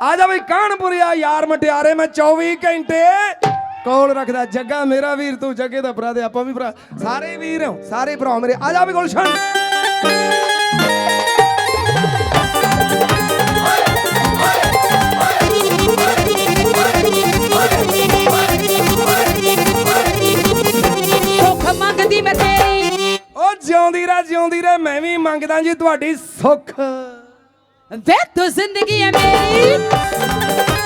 ਆ ਜਾ ਬਈ ਕਾਨਪੁਰਿਆ ਯਾਰ ਮਟਿਆਰੇ ਮੈਂ 24 ਘੰਟੇ ਕੋਲ ਰੱਖਦਾ। ਜੱਗਾ ਮੇਰਾ ਵੀਰ ਤੂੰ ਜੱਗੇ ਦਾ ਭਰਾ ਤੇ ਆਪਾਂ ਵੀ ਭਰਾ। ਸਾਰੇ ਵੀਰ ਹਾਂ ਸਾਰੇ ਭਰਾ ਮੇਰੇ। ਆ ਜਾ ਬਈ ਗੁਲਸ਼ਨ। ਸੁੱਖ ਮੰਗਦੀ ਮੈਂ ਤੇਰੀ। ਉਹ ਜਿਉਂਦੀ ਰਹਿ ਜਿਉਂਦੀ ਰਹਿ ਮੈਂ ਵੀ ਮੰਗਦਾ ਜੀ ਤੁਹਾਡੀ ਸੁੱਖ। ਵੇ ਤੂੰ ਜ਼ਿੰਦਗੀ ਹੈ ਮੇਰੀ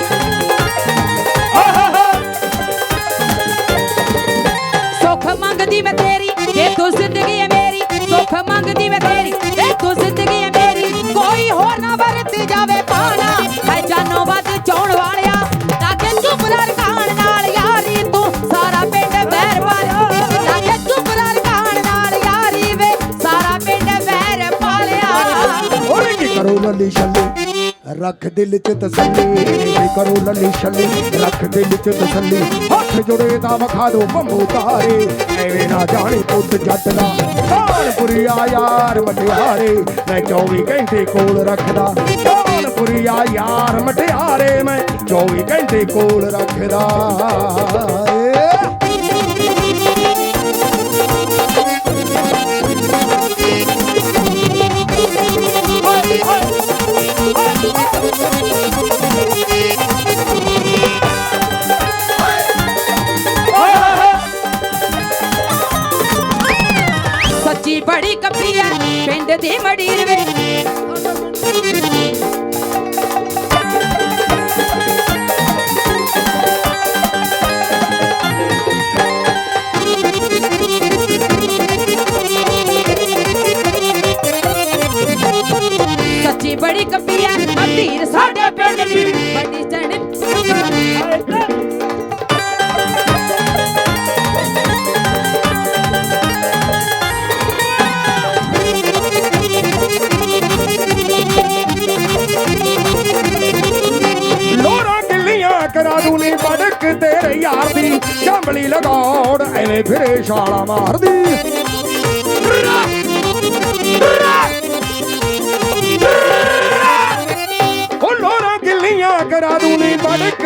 ਸੁੱਖ ਮੰਗਦੀ ਮੈਂ ਤੇਰੀ ਵੇ ਤੂੰ ਜ਼ਿੰਦਗੀ ਹੈ ਮੇਰੀ ਸੁੱਖ ਮੰਗਦੀ ਮੈਂ ਤੇਰੀ ਵੇ ਤੂੰ ਜ਼ਿੰਦਗੀ ਹੈ ਮੇਰੀ ਕੋਈ ਹੋਰ ਨਾ ਵਰਤੀ ਜਾਵੇ ਲੱਲੀ ਛੱਲੀ। ਰੱਖ ਦਿਲ ਚ ਤਸੱਲੀ ਕਰੋ ਲੱਲੀ ਛੱਲੀ। ਰੱਖ ਦਿਲ ਚ ਤਸੱਲੀ, ਹੱਥ ਜੁੜੇ ਤਾਂ ਵਖਾ ਦੋ ਬੰਬੂ ਤਾਰੇ। ਐਵੇਂ ਨਾ ਜਾਣੀ ਪੁੱਤ ਜੱਟ ਦਾ। ਕਾਨਪੁਰੀਆ ਯਾਰ ਮਟਿਆਰੇ, ਮੈਂ 24 ਘੰਟੇ ਕੋਲ ਰੱਖਦਾ। ਕਾਨਪੁਰੀਆ ਯਾਰ ਮਟਿਆਰੇ, ਮੈਂ 24 ਘੰਟੇ ਕੋਲ ਰੱਖਦਾ। ਪਿੰਡ ਕਰਾ ਦੂ ਬੜਕ ਤੇਰੇ ਯਾਰ ਦੀ ਚੰਬਲੀ ਲਗਾਉੜ ਐਵੇਂ ਫਿਰੇ ਛਾਲਾ ਮਾਰਦੀ। ਉਹ ਲੋਰਾ ਗਿੱਲੀਆਂ ਕਰਾ ਦੂ ਨੀ ਬੜਕ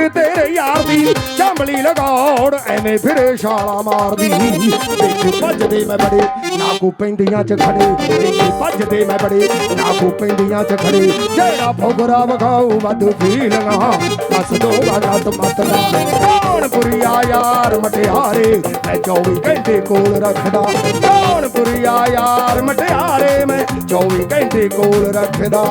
ਤੇਰੇ ਯਾਰ ਚੰਬਲੀ ਲਗਾਉੜ ਐਵੇਂ ਫਿਰੇ ਛਾਲਾ ਮਾਰਦੀ। ਦੇਖ ਭੱਜਦੇ ਮੈਂ ਬੜੇ ਨਾਕੂ ਪੈਂਦੀਆਂ ਚ ਖੜੇ। ਦੇਖ ਭੱਜਦੇ ਮੈਂ ਬੜੇ ਨਾਕੂ ਪੈਂਦੀਆਂ ਚ ਖੜੇ। ਜਿਹੜਾ ਫੋਗਰਾ ਵਖਾਉ ਵੱਧ ਫੀਲਣਾ ਦੱਸ ਦੋ ਰਾਤ ਮਤ ਦਾ ਕੌਣ ਪੁਰੀਆ ਯਾਰ ਮਟਿਆਰੇ, ਮੈਂ 24 ਘੰਟੇ ਕੋਲ ਰੱਖਦਾ। ਕੌਣ ਪੁਰੀਆ ਯਾਰ ਮਟਿਆਰੇ, ਮੈਂ 24 ਘੰਟੇ ਕੋਲ ਰੱਖਦਾ।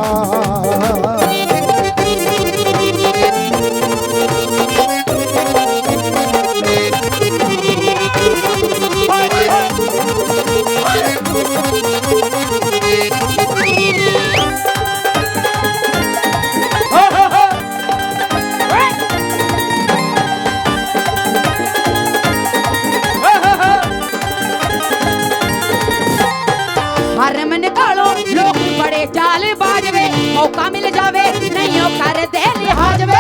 ਮੌਕਾ ਮਿਲ ਜਾਵੇ ਨਹੀਂ ਉਹ ਕਰਦੇ ਲਿਹਾਜ਼ ਵੇ।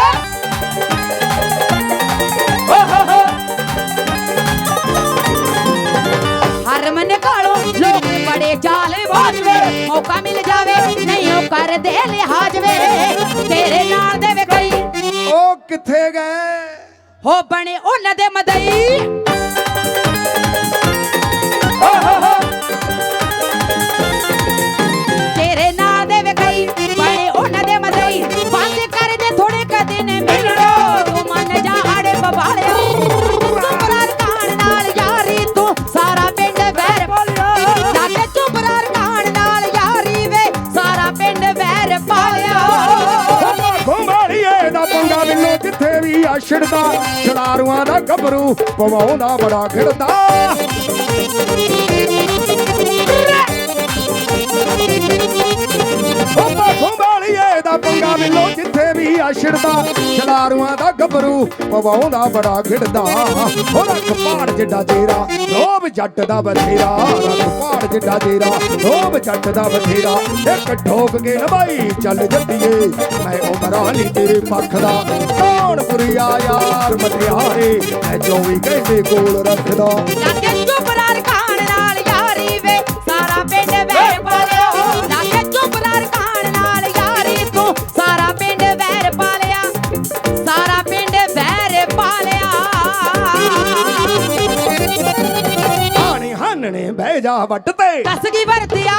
ਹਰਮਨ ਕਾਲੋ ਲੋਕ ਬੜੇ ਚਾਲ ਬਾਜਵੇ ਮੌਕਾ ਮਿਲ ਜਾਵੇ ਨਹੀਂ ਉਹ ਕਰਦੇ ਲਿਹਾਜ਼ ਵੇ। ਤੇਰੇ ਨਾਲ ਦੇ ਵੇ ਕਈ। ਉਹ ਕਿੱਥੇ ਗਏ? ਹੋ ਬਣੇ ਉਹਨਾਂ ਦੇ ਮਦਈ। ਛਿੜਦਾ ਛੜਾਰੂਆਂ ਦਾ ਗੱਭਰੂ ਪਵਾਉਂਦਾ ਬੜਾ ਖਿੜਦਾ। ਘੁੰਮਾੜੀਏ ਦਾ ਪੰਗਾ ਮਿਲੋ ਜਿੱਥੇ ਵੀ ਆ ਛਿੜਦਾ ਛੜਾਰੂਆਂ ਦਾ ਗੱਭਰੂ ਪਵਾਉਂਦਾ ਬੜਾ ਖਿੜਦਾ ਉਹ ਰੱਖ ਪਹਾੜ ਜਿੱਡਾ ਤੇਰਾ ਲੋਭ ਜੱਟ ਦਾ ਬਥੇਰਾ। ਰੱਖ ਪਹਾੜ ਜਿੱਡਾ ਤੇਰਾ ਲੋਭ ਜੱਟ ਦਾ ਬਥੇਰਾ। ਇੱਕ ਠੋਕ ਕੇ ਨਵਾਈ ਚੱਲ ਜੱਟੀਏ ਮੈਂ ਉਮਰਾਂ ਨੀ ਤੇਰੇ ਪੱਖ ਦਾ। ਕੌਣ ਪੁਰੀਆ ਯਾਰ ਮਟਿਆਰੇ ਮੈਂ 24 ਘੰਟੇ ਕੋਲ ਰੱਖਦਾ। ਲਾਗੇ ਚੁਪਰਾਰ ਕਾਣ ਨਾਲ ਯਾਰੀ ਵੇ ਸਾਰਾ ਪਿੰਡ ਵੈਰ ਜਾ ਵੱਟ ਤੇ। ਕਸ ਕੀ ਵਰਤਿਆ?